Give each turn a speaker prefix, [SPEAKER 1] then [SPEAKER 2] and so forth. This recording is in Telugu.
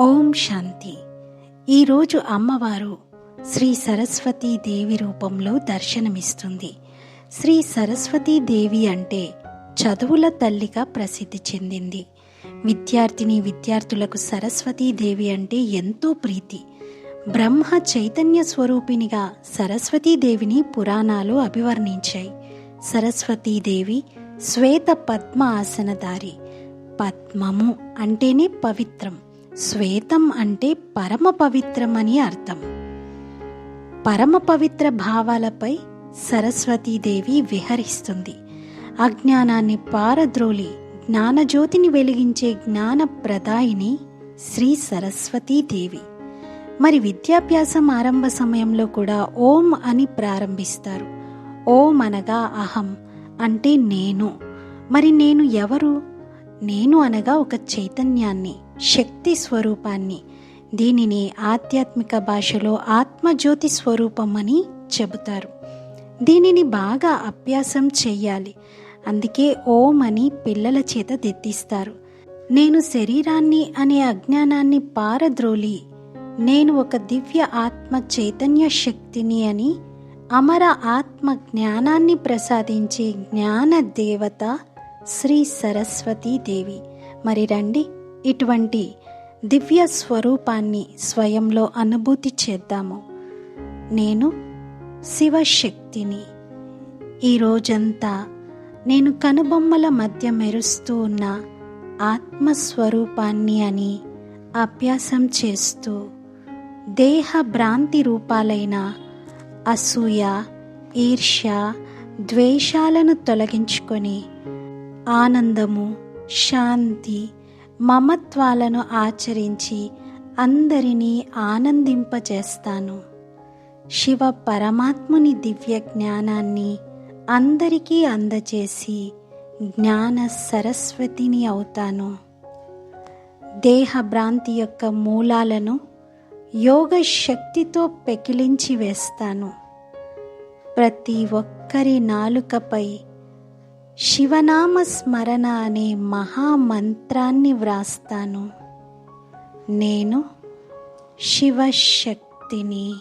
[SPEAKER 1] ఓం శాంతి. ఈరోజు అమ్మవారు శ్రీ సరస్వతీ దేవి రూపంలో దర్శనమిస్తుంది. శ్రీ సరస్వతీ దేవి అంటే చదువుల తల్లిగా ప్రసిద్ధి చెందింది. విద్యార్థిని విద్యార్థులకు సరస్వతీ దేవి అంటే ఎంతో ప్రీతి. బ్రహ్మ చైతన్య స్వరూపినిగా సరస్వతీదేవిని పురాణాలు అభివర్ణించాయి. సరస్వతీదేవి శ్వేత పద్మ ఆసనదారి పద్మము అంటేనే పవిత్రం. శ్వేతం అంటే పరమ పవిత్రం అని అర్థం. పరమ పవిత్ర భావాలపై సరస్వతీదేవి విహరిస్తుంది. అజ్ఞానాన్ని పారద్రోలి జ్ఞానజ్యోతిని వెలిగించే జ్ఞాన ప్రదాయిని శ్రీ సరస్వతీదేవి. మరి విద్యాభ్యాసం ఆరంభ సమయంలో కూడా ఓం అని ప్రారంభిస్తారు. ఓం అనగా అహం అంటే నేను. మరి నేను ఎవరు? నేను అనగా ఒక చైతన్యాన్ని. శక్తి స్వరూపాన్ని దీనిని ఆధ్యాత్మిక భాషలో ఆత్మజ్యోతి స్వరూపం అని చెబుతారు. దీనిని బాగా అభ్యాసం చెయ్యాలి. అందుకే ఓం అని పిల్లల చేత దిద్దిస్తారు నేను శరీరాన్ని అనే అజ్ఞానాన్ని పారద్రోలి నేను ఒక దివ్య ఆత్మ చైతన్య శక్తిని అని అమర ఆత్మ జ్ఞానాన్ని ప్రసాదించే జ్ఞాన దేవత శ్రీ సరస్వతీ దేవి. మరి రండి ఇటువంటి దివ్య స్వరూపాన్ని స్వయంలో అనుభూతి చేద్దాము. నేను శివశక్తిని. ఈ రోజంతా నేను కనుబొమ్మల మధ్య మెరుస్తూ ఉన్న ఆత్మస్వరూపాన్ని అని అభ్యాసం చేస్తూ దేహ భ్రాంతి రూపాలైన అసూయ ఈర్ష్య ద్వేషాలను తొలగించుకొని ఆనందము శాంతి మమత్వాలను ఆచరించి అందరినీ ఆనందింపజేస్తాను. శివ పరమాత్ముని దివ్య జ్ఞానాన్ని అందరికీ అందజేసి జ్ఞాన సరస్వతిని అవుతాను. దేహ భ్రాంతి యొక్క మూలాలను యోగ శక్తితో పెకిలించి వేస్తాను. ప్రతి ఒక్కరి నాలుకపై శివనామ స్మరణ అనే మహామంత్రాన్ని వ్రాస్తాను. నేను శివశక్తిని.